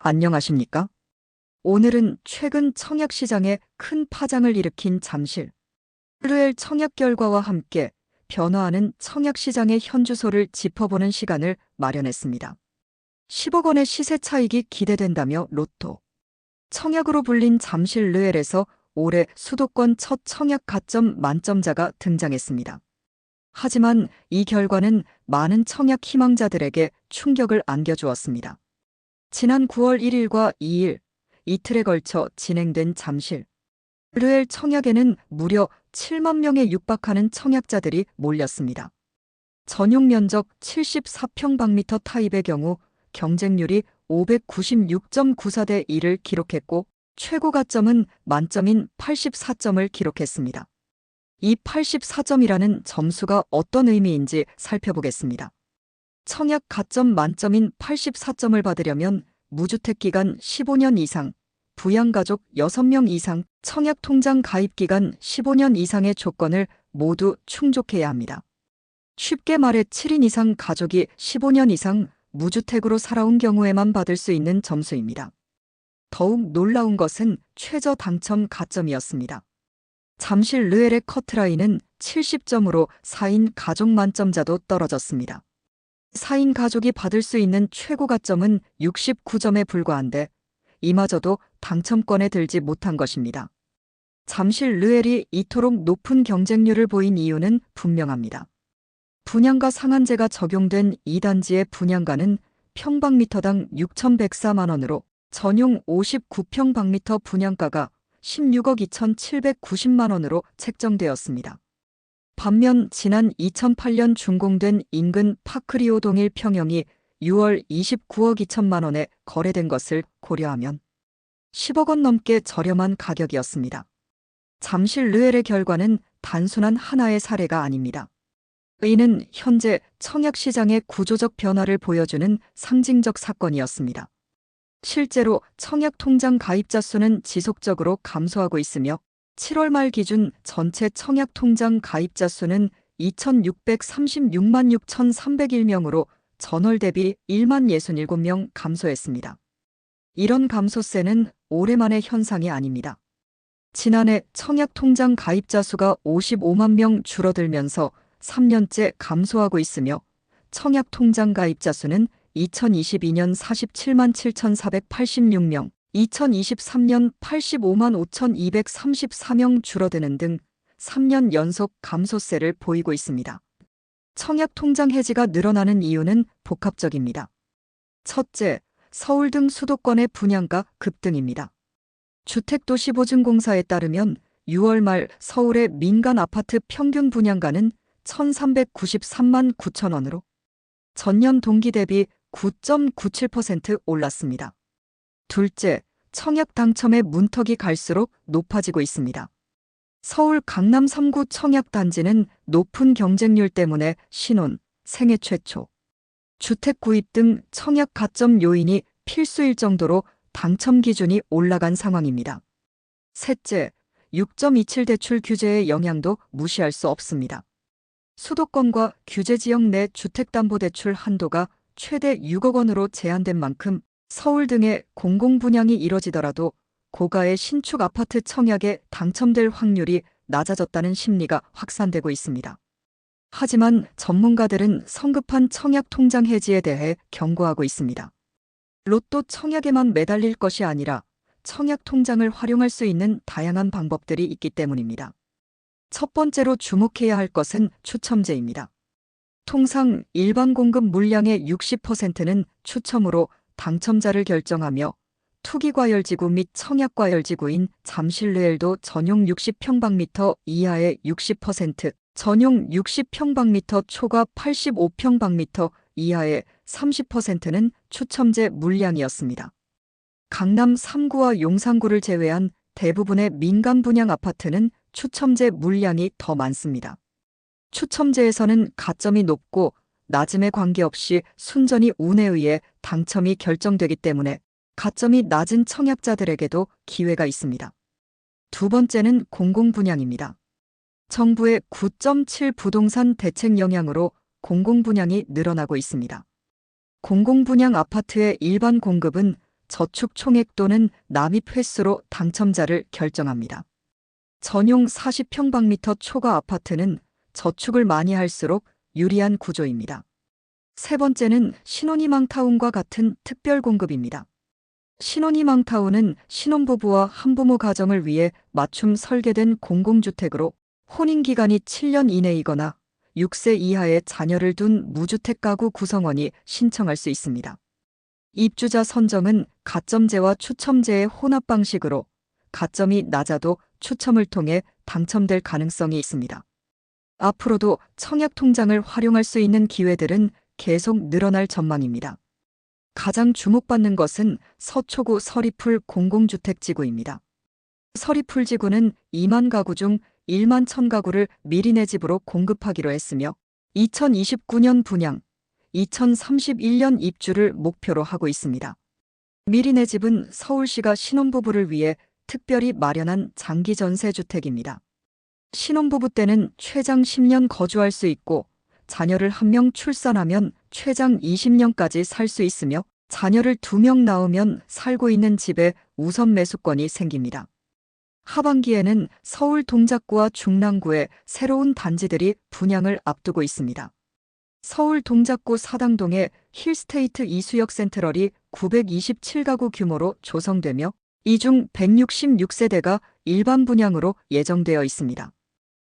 안녕하십니까? 오늘은 최근 청약시장에 큰 파장을 일으킨 잠실. 루엘 청약 결과와 함께 변화하는 청약시장의 현주소를 짚어보는 시간을 마련했습니다. 10억 원의 시세 차익이 기대된다며 로또. 청약으로 불린 잠실 르엘에서 올해 수도권 첫 청약 가점 만점자가 등장했습니다. 하지만 이 결과는 많은 청약 희망자들에게 충격을 안겨주었습니다. 지난 9월 1일과 2일, 이틀에 걸쳐 진행된 잠실. 르엘 청약에는 무려 7만 명에 육박하는 청약자들이 몰렸습니다. 전용 면적 74평방미터 타입의 경우 경쟁률이 596.94 대 1을 기록했고 최고 가점은 만점인 84점을 기록했습니다. 이 84점이라는 점수가 어떤 의미인지 살펴보겠습니다. 청약 가점 만점인 84점을 받으려면 무주택 기간 15년 이상, 부양가족 6명 이상, 청약 통장 가입 기간 15년 이상의 조건을 모두 충족해야 합니다. 쉽게 말해 7인 이상 가족이 15년 이상 무주택으로 살아온 경우에만 받을 수 있는 점수입니다. 더욱 놀라운 것은 최저 당첨 가점이었습니다. 잠실 르엘의 커트라인은 70점으로 4인 가족 만점자도 떨어졌습니다. 4인 가족이 받을 수 있는 최고 가점은 69점에 불과한데 이마저도 당첨권에 들지 못한 것입니다. 잠실 르엘이 이토록 높은 경쟁률을 보인 이유는 분명합니다. 분양가 상한제가 적용된 2단지의 분양가는 평방미터당 6,104만 원으로 전용 59평방미터 분양가가 16억 2,790만 원으로 책정되었습니다. 반면 지난 2008년 준공된 인근 파크리오 동일 평형이 6월 29억 2천만 원에 거래된 것을 고려하면 10억 원 넘게 저렴한 가격이었습니다. 잠실 르엘의 결과는 단순한 하나의 사례가 아닙니다. 이는 현재 청약시장의 구조적 변화를 보여주는 상징적 사건이었습니다. 실제로 청약통장 가입자 수는 지속적으로 감소하고 있으며 7월 말 기준 전체 청약 통장 가입자 수는 2,636만 6,301명으로 전월 대비 1만 67명 감소했습니다. 이런 감소세는 오랜만의 현상이 아닙니다. 지난해 청약 통장 가입자 수가 55만 명 줄어들면서 3년째 감소하고 있으며 청약 통장 가입자 수는 2022년 47만 7,486명, 2023년 85만 5,234명 줄어드는 등 3년 연속 감소세를 보이고 있습니다. 청약 통장 해지가 늘어나는 이유는 복합적입니다. 첫째, 서울 등 수도권의 분양가 급등입니다. 주택도시보증공사에 따르면 6월 말 서울의 민간 아파트 평균 분양가는 1,393만 9천 원으로 전년 동기 대비 9.97% 올랐습니다. 둘째, 청약 당첨의 문턱이 갈수록 높아지고 있습니다. 서울 강남 3구 청약 단지는 높은 경쟁률 때문에 신혼, 생애 최초, 주택 구입 등 청약 가점 요인이 필수일 정도로 당첨 기준이 올라간 상황입니다. 셋째, 6.27 대출 규제의 영향도 무시할 수 없습니다. 수도권과 규제 지역 내 주택담보대출 한도가 최대 6억 원으로 제한된 만큼 서울 등의 공공분양이 이뤄지더라도 고가의 신축 아파트 청약에 당첨될 확률이 낮아졌다는 심리가 확산되고 있습니다. 하지만 전문가들은 성급한 청약 통장 해지에 대해 경고하고 있습니다. 로또 청약에만 매달릴 것이 아니라 청약 통장을 활용할 수 있는 다양한 방법들이 있기 때문입니다. 첫 번째로 주목해야 할 것은 추첨제입니다. 통상 일반 공급 물량의 60%는 추첨으로 당첨자를 결정하며 투기과열지구 및 청약과열지구인 잠실르엘도 전용 60평방미터 이하의 60%, 전용 60평방미터 초과 85평방미터 이하의 30%는 추첨제 물량이었습니다. 강남 3구와 용산구를 제외한 대부분의 민간 분양 아파트는 추첨제 물량이 더 많습니다. 추첨제에서는 가점이 높고 낮음에 관계없이 순전히 운에 의해 당첨이 결정되기 때문에 가점이 낮은 청약자들에게도 기회가 있습니다. 두 번째는 공공분양입니다. 정부의 9.7 부동산 대책 영향으로 공공분양이 늘어나고 있습니다. 공공분양 아파트의 일반 공급은 저축 총액 또는 납입 횟수로 당첨자를 결정합니다. 전용 40평방미터 초과 아파트는 저축을 많이 할수록 유리한 구조입니다. 세 번째는 신혼희망타운과 같은 특별 공급입니다. 신혼희망타운은 신혼부부와 한부모 가정을 위해 맞춤 설계된 공공주택으로 혼인기간이 7년 이내이거나 6세 이하의 자녀를 둔 무주택 가구 구성원이 신청할 수 있습니다. 입주자 선정은 가점제와 추첨제의 혼합 방식으로 가점이 낮아도 추첨을 통해 당첨될 가능성이 있습니다. 앞으로도 청약 통장을 활용할 수 있는 기회들은 계속 늘어날 전망입니다. 가장 주목받는 것은 서초구 서리풀 공공주택지구입니다. 서리풀 지구는 2만 가구 중 1만 1000 가구를 미리 내 집으로 공급하기로 했으며 2029년 분양, 2031년 입주를 목표로 하고 있습니다. 미리 내 집은 서울시가 신혼부부를 위해 특별히 마련한 장기 전세 주택입니다. 신혼부부 때는 최장 10년 거주할 수 있고 자녀를 한 명 출산하면 최장 20년까지 살 수 있으며 자녀를 두 명 낳으면 살고 있는 집에 우선 매수권이 생깁니다. 하반기에는 서울 동작구와 중랑구에 새로운 단지들이 분양을 앞두고 있습니다. 서울 동작구 사당동에 힐스테이트 이수역 센트럴이 927가구 규모로 조성되며 이 중 166세대가 일반 분양으로 예정되어 있습니다.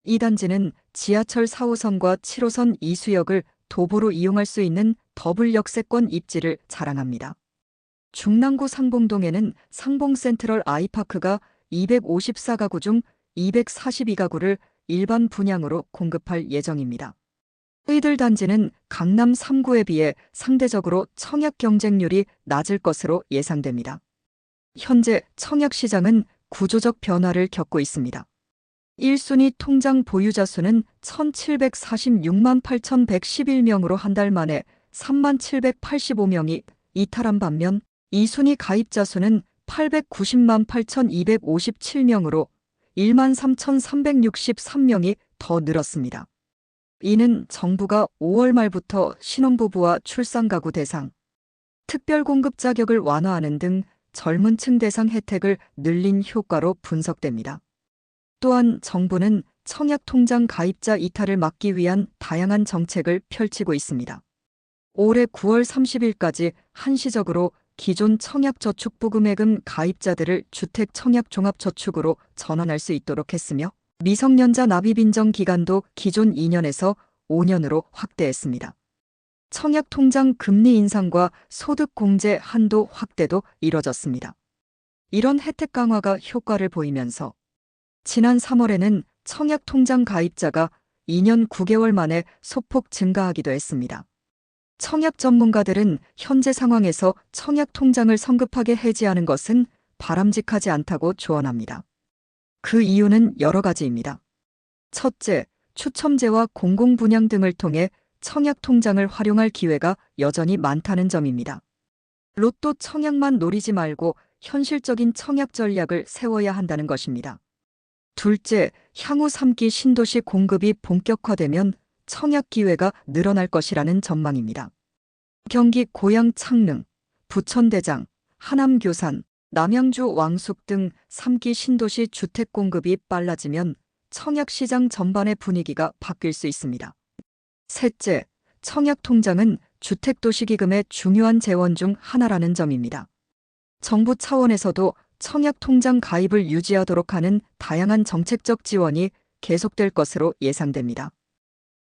이 단지는 지하철 4호선과 7호선 이수역을 도보로 이용할 수 있는 더블 역세권 입지를 자랑합니다. 중랑구 상봉동에는 상봉센트럴 아이파크가 254가구 중 242가구를 일반 분양으로 공급할 예정입니다. 의들 단지는 강남 3구에 비해 상대적으로 청약 경쟁률이 낮을 것으로 예상됩니다. 현재 청약 시장은 구조적 변화를 겪고 있습니다. 1순위 통장 보유자 수는 1746만 8111명으로 한 달 만에 3만 785명이 이탈한 반면 2순위 가입자 수는 890만 8257명으로 1만 3363명이 더 늘었습니다. 이는 정부가 5월 말부터 신혼부부와 출산가구 대상, 특별공급 자격을 완화하는 등 젊은 층 대상 혜택을 늘린 효과로 분석됩니다. 또한 정부는 청약 통장 가입자 이탈을 막기 위한 다양한 정책을 펼치고 있습니다. 올해 9월 30일까지 한시적으로 기존 청약저축부금액금 가입자들을 주택청약종합저축으로 전환할 수 있도록 했으며 미성년자 납입 인정 기간도 기존 2년에서 5년으로 확대했습니다. 청약통장 금리 인상과 소득 공제 한도 확대도 이뤄졌습니다. 이런 혜택 강화가 효과를 보이면서 지난 3월에는 청약 통장 가입자가 2년 9개월 만에 소폭 증가하기도 했습니다. 청약 전문가들은 현재 상황에서 청약 통장을 성급하게 해지하는 것은 바람직하지 않다고 조언합니다. 그 이유는 여러 가지입니다. 첫째, 추첨제와 공공분양 등을 통해 청약 통장을 활용할 기회가 여전히 많다는 점입니다. 로또 청약만 노리지 말고 현실적인 청약 전략을 세워야 한다는 것입니다. 둘째, 향후 3기 신도시 공급이 본격화되면 청약 기회가 늘어날 것이라는 전망입니다. 경기 고양 창릉, 부천대장, 하남 교산, 남양주 왕숙 등 3기 신도시 주택 공급이 빨라지면 청약 시장 전반의 분위기가 바뀔 수 있습니다. 셋째, 청약 통장은 주택도시기금의 중요한 재원 중 하나라는 점입니다. 정부 차원에서도 청약 통장 가입을 유지하도록 하는 다양한 정책적 지원이 계속될 것으로 예상됩니다.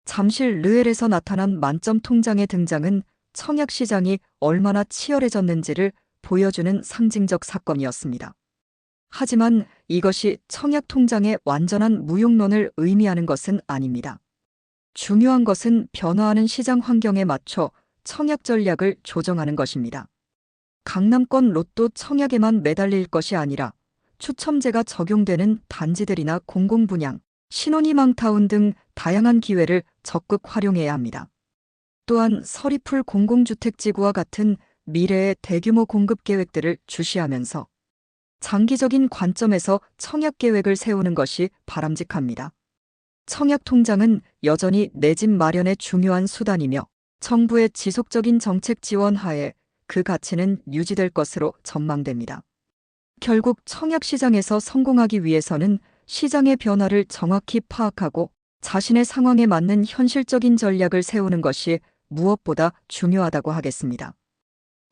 잠실 르엘에서 나타난 만점 통장의 등장은 청약 시장이 얼마나 치열해졌는지를 보여주는 상징적 사건이었습니다. 하지만 이것이 청약 통장의 완전한 무용론을 의미하는 것은 아닙니다. 중요한 것은 변화하는 시장 환경에 맞춰 청약 전략을 조정하는 것입니다. 강남권 로또 청약에만 매달릴 것이 아니라 추첨제가 적용되는 단지들이나 공공분양, 신혼희망타운 등 다양한 기회를 적극 활용해야 합니다. 또한 서리풀 공공주택지구와 같은 미래의 대규모 공급 계획들을 주시하면서 장기적인 관점에서 청약 계획을 세우는 것이 바람직합니다. 청약 통장은 여전히 내 집 마련의 중요한 수단이며 정부의 지속적인 정책 지원 하에 그 가치는 유지될 것으로 전망됩니다. 결국 청약 시장에서 성공하기 위해서는 시장의 변화를 정확히 파악하고 자신의 상황에 맞는 현실적인 전략을 세우는 것이 무엇보다 중요하다고 하겠습니다.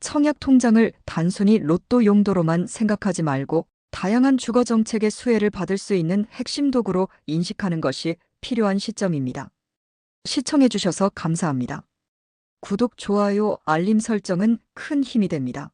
청약 통장을 단순히 로또 용도로만 생각하지 말고 다양한 주거 정책의 수혜를 받을 수 있는 핵심 도구로 인식하는 것이 필요한 시점입니다. 시청해주셔서 감사합니다. 구독, 좋아요, 알림 설정은 큰 힘이 됩니다.